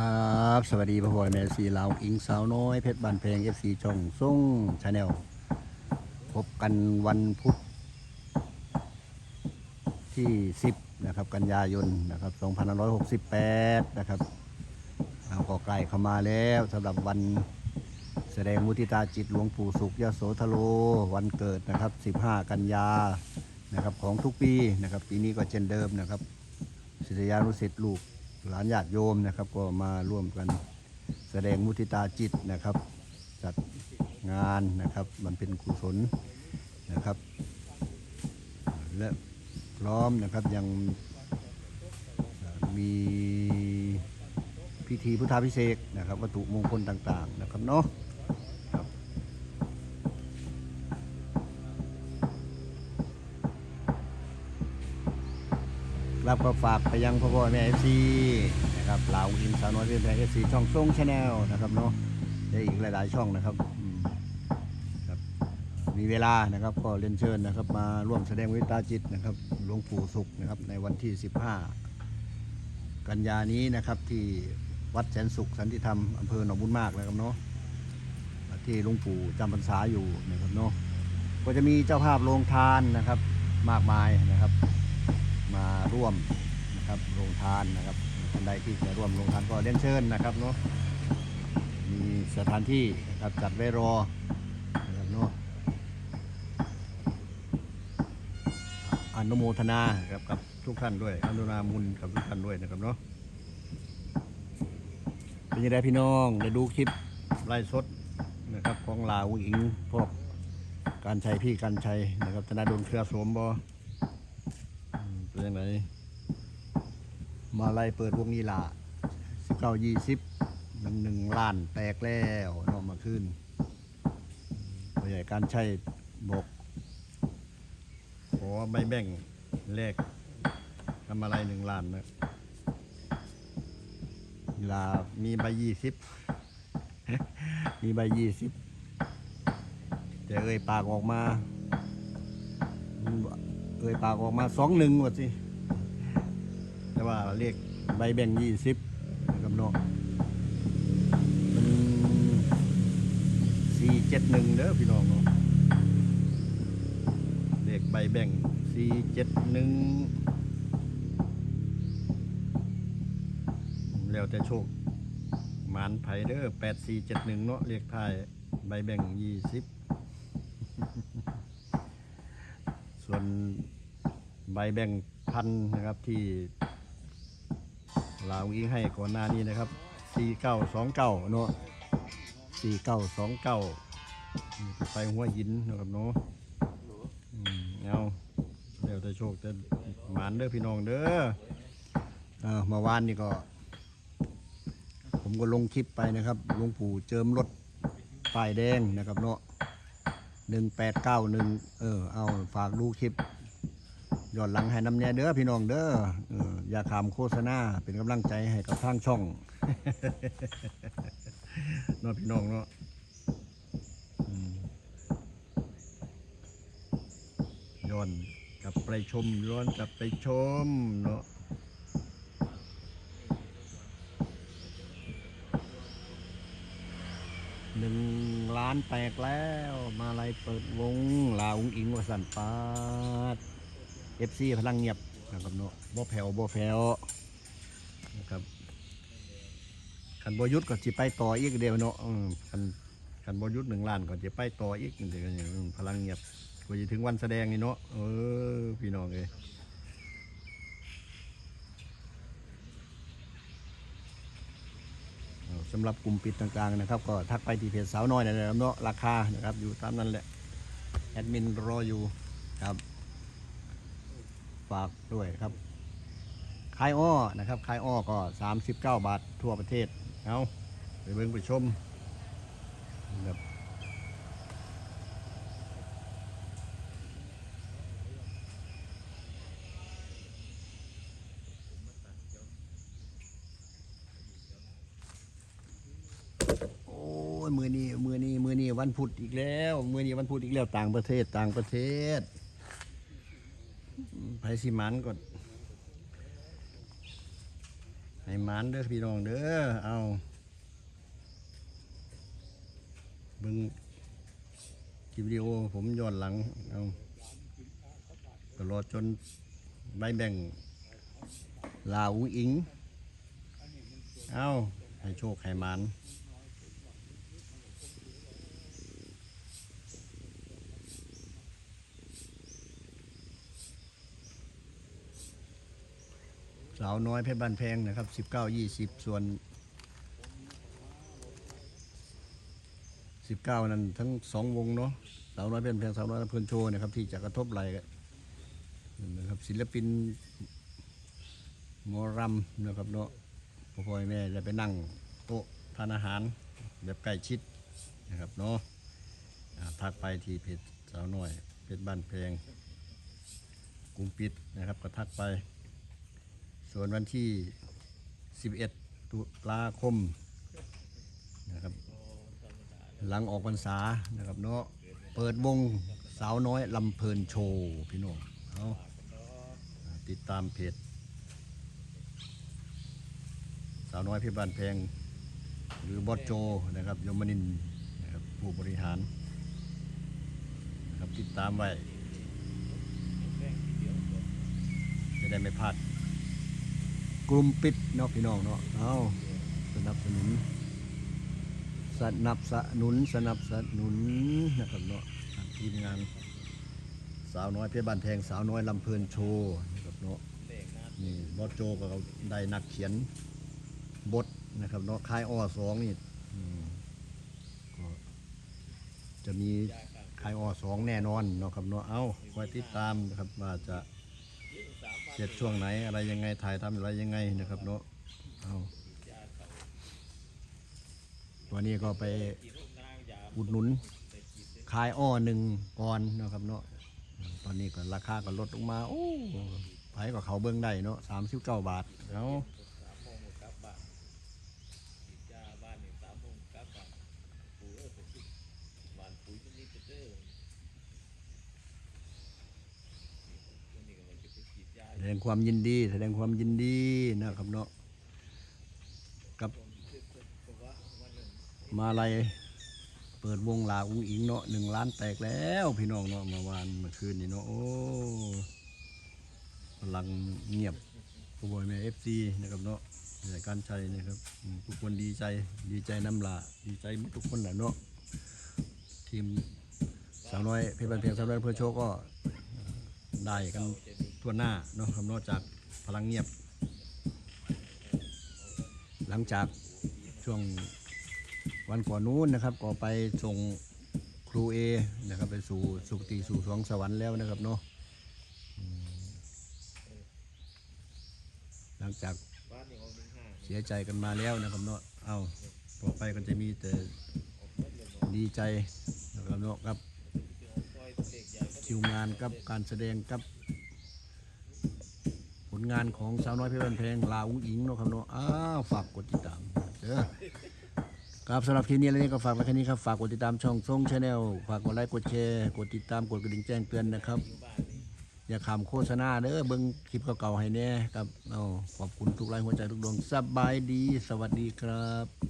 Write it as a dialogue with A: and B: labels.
A: ครับ สวัสดีพ่อพ่อแม่สีลาว อิงสาวน้อย เพชรบานเพลงเอฟซีช่องส่งชาแนลพบกันวันพุธที่ 10 นะครับ กันยายนนะครับ2568 นะครับเอาก็ใกล้เข้ามาแล้วสำหรับวันแสดงมุทิตาจิตหลวงปู่สุขยโสธโล วันเกิดนะครับ 15 กันยานะครับของทุกปีนะครับ ปีนี้ก็เช่นเดิมนะครับศิษยานุศิษย์ลูก หลานญาติโยมนะครับ ก็มาร่วมกันแสดงมุทิตาจิตนะครับ จัดงานนะครับ มันเป็นกุศลนะครับ และพร้อมนะครับยังมีพิธีพุทธาพิเศษนะครับ วัตถุมงคลต่าง ๆ นะครับเนาะ รับก็ฝากไปยังพ่อพ่อแม่เอฟซีนะครับลาวอินสาวน้อยเป็นแพงเอฟซีช่องส่งชาแนลนะครับเนาะได้อีกหลาย ๆ ช่องนะครับมครับ มีเวลานะครับก็เรียนเชิญนะครับ มาร่วมแสดงวิตาจิตนะครับหลวงปู่สุขนะครับในวันที่ 15 กันยานี้นะครับที่วัดแสนสุขสันติธรรมอำเภอหนองบุญมากนะครับเนาะที่หลวงปู่จำพรรษาอยู่นะครับเนาะก็จะมีเจ้าภาพโรงทานนะครับมากมายนะครับ มาร่วมนะครับโรงทานนะครับท่านใดที่จะร่วมโรงทานก็เรียนเชิญนะครับเนาะมีสถานที่นะครับจัดไว้รอนะครับเนาะอนุโมทนาครับกับทุกท่านด้วยอนุนามุนกับทุกท่านด้วยนะครับเนาะเป็นยังไงพี่น้องได้ดูคลิปไลฟ์สดนะครับของลาวอิงพวกการชัยพี่การชัยนะครับธนาดลเครือโสมบอ เป็นยังไงมาไล่เปิดวงนี้ละสิบเก้ายี่สิบหนึ่งหนึ่งล้านแตกแล้วนอมาขึ้นตัวใหญ่การใช้บอกขอไม่แบ่งเลขทำอะไรหนึ่งล้านนะเวลามีใบยี่สิบมีใบยี่สิบแต่เอ่ยปากออกมา เอ่ยปากออกมาสองหนึ่งว่าสิ แต่ว่าเรียกใบแบ่งยี่สิบนะครับนาะมันสี่เจ็ดหนึ่งเด้อพี่น้องเนาะเรียกใบแบ่งสี่เจ็ดหนึ่งแล้วแต่โชคหมานไผเด้อแปดสี่เจ็ดหนึ่งเนาะเรียกท้ายใบแบ่งยี่สิบ ส่วนใบแบ่งพันนะครับที่ลาวอิงให้ก่อนหน้านี้นะครับ 4929 เนาะ4929 ไปหัวหินนะครับเนาะเอาเดี๋ยวจะโชคจะหมานเด้อพี่น้องเด้อเอ่อเมื่อวานนี่ก็ ผมก็ลงคลิปไปนะครับหลวงปู่เจิมรถป้ายแดงนะครับเนาะ หนึ่งแปดเก้าหนึ่งเออ เอาฝากดูคลิปย้อนหลังให้น้ำเนี่ยเด้อพี่น้องเด้อเอออย่าขามโฆษณาเป็นกำลังใจให้กับทางช่องเนาะพี่น้องเนาะย้อนกลับไปชมย้อนกลับไปชมเนาะหนึ่งล้านแตกแล้ว มาลายเปิดวง ลาอุงอิงวสันปาดเอฟซีพลังเงียบนะครับเนาะบ่แผ่วบ่แผ่วนะครับขันบอยุทธก็จะไปต่ออีกเดียวเนาะขันขันบอยุทธหนึ่งล้านก็จะไปต่ออีกเดียวพลังเงียบกว่าจะถึงวันแสดงนี่เนาะเออพี่น้องเอ้ย สำหรับกลุ่มปิดต่างๆนะครับ ก็ทักไปที่เพจสาวน้อยนะครับเนาะราคานะครับอยู่ตามนั้นแหละแอดมินรออยู่ครับ ฝากด้วยครับคายอ้อนะครับคายอ้อก็ 39 บาททั่วประเทศเอาไปเบิ่งไปชมครับโอ้ยมือนี้มือนี้มือนี้ วันพุธอีกแล้วมือนี้วันพุธอีกแล้วต่างประเทศต่างประเทศไพสิมันก็ให้ให้มานเด้อพี่น้องเด้อเอาเบิ่งคลิปวิดีโอผมย้อนหลังเอาตลอดจนใบแบ่งลาวอุ้งอิง เอาให้โชคให้มาน สาวน้อยเพชรบ้านแพงนะครับ 19 20 ส่วน 19 นั้นทั้งสองวงเนาะสาวน้อยเพชรบ้านแพงสาวน้อยเพลินโชว์นะครับที่จะกระทบไหลนะครับศิลปินมอรำนะครับเนาะพ่อพ่อแม่จะไปนั่งโต๊ะทานอาหาร แบบใกล้ชิดนะครับเนาะทักไปที่เพจสาวน้อยเพจบ้านแพงกรุงปิดนะครับก็ทักไป ส่วนวันที่ 11 ตุลาคมนะครับ หลังออกพรรษานะครับเนาะเปิดวงสาวน้อยลำเพลินโชว์พี่น้องเอาอ่าติดตามเพจสาวน้อยพี่บ้านแพง หรือบอสโจนะครับยมนินนะครับผู้บริหารนะครับติดตามไว้ จะได้ไม่พลาด กลุ่มปิดเนาะพี่น้องเนาะเอาสนับสนุน สนับสนุนสนับสนุนนะครับเนาะทีมงาน สาวน้อยเพี่บ้านแพงสาวน้อยลำเพลินโชว์นะครับเนาะนี่บอสโจก็ได้นักเขียนบทนะครับเนาะค่ายอ้อสองนี่ก็จะมีค่ายอ้อสองแน่นอนเนาะครับเนาะเอาคอยติดตามนะครับว่าจะ เสร็จช่วงไหนอะไรยังไงถ่ายทำอะไรยังไงนะครับเนาะเอาวันนี้ก็ไปอุดหนุนขายอ้อหนึ่งก่อนนะครับเนาะตอนนี้ก็ราคาก็ลดลงมาโอ้ไปก็เขาเบื้องได้เนาะสามสิบเก้าบาทเอา แสดงความยินดี แสดงความยินดีนะครับเนาะกับมาลัยเปิดวงลาอุ้งอิงเนาะหนึ่งล้านแตกแล้วพี่น้องเนาะเมื่อวานเมื่อคืนนี่เนาะโอ้พลังเงียบผู้บอยแม่เอฟซีนะครับเนาะในการใช้นะครับทุกคนดีใจดีใจน้ำลาดีใจทุกคนแหละเนาะทีมสาวน้อยเพชรบันเพียงสาวน้อยเพื่อโชคก็ได้กัน ทั่วหน้าเนาะครับนอกจากพลังเงียบ หลังจากช่วงวันก่อนนู้นนะครับ ก็ไปส่งครูเอนะครับ ไปสู่สุคติสู่สวงสวรรค์แล้วนะครับเนาะหลังจากเสียใจกันมาแล้วนะครับเนาะเอาต่อไปก็จะมีแต่ดีใจนะครับเนาะครับคิวงานกับการแสดงกับ ลงานของสาวน้อยเพชรบ้านแพงลาวุ้งอิงเนาะครับเนาะอ้าวฝากกดติดตามเด้อครับสำหรับคลิปนี้แล้วนี่ก็ฝากไว้แค่นี้ครับฝากกดติดตามช่องทรงชาแนลฝากกดไลค์กดแชร์กดติดตามกดกระดิ่งแจ้งเตือนนะครับ อย่าขำโฆษณาเด้อเบิ้งคลิปเก่าๆให้แน่ครับเอาขอบคุณทุกไลค์หัวใจทุกดวงสบายดี สวัสดีครับ